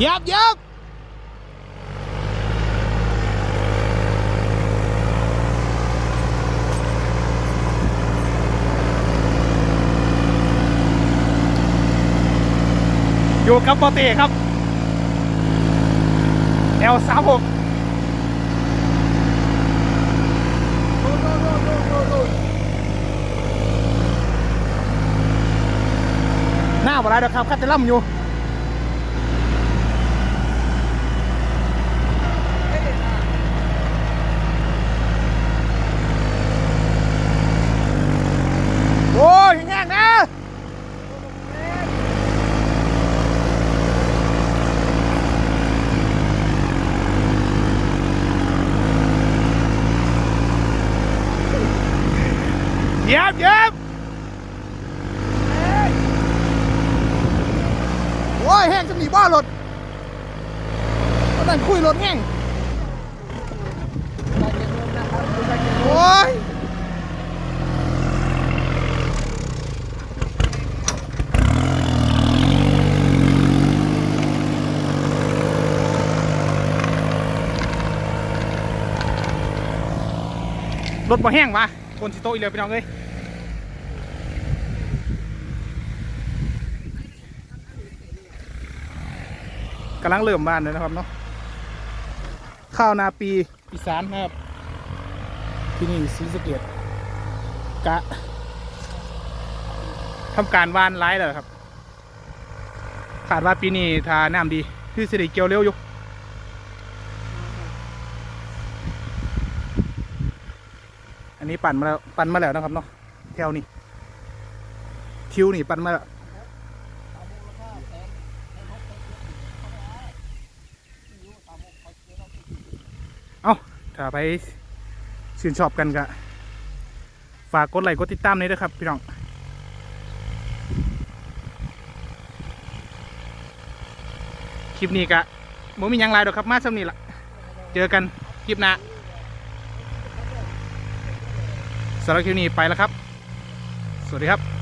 เหยับเหยับอยู่กับปอเต้ครับ L สามหกหน้าบ่ไรเด้อครับคัดจะล่ำอยู่ โอ้ยแห้งๆนะ เหย็บเหย็บโอ้ยแห้งจะหนีบ้ารถก็นั่นคุยรถแห้งโอ้ยรถบ่แห้งวะ คนสิโตอีกเลยพี่น้องเอ้ยกำลังเริ่มบ้านเลยนะครับเนาะข้าวนาปีอีสานนะครับ ที่นี่ศรีสเกดกะทำการวานไร้แล้วครับขาดว่าปีนี้ถ้าน้ำดี คือสิริเกียวเร็วอยู่ อันนี้ปั่นมาแล้วปั่นมาแล้วนะครับเนาะแถวนี้คิวนี่ปั่นมาแล้วเอาถ้าไปชื่นชอบกันก็ฝากกดไลค์กดติดตามนี้ด้วยครับ พี่น้องคลิปนี้กะบ่มีหยังไรดอกครับมาสำนี้ละเจอกันคลิปหน้า สำหรับคลิปนี้ไปแล้วครับ สวัสดีครับ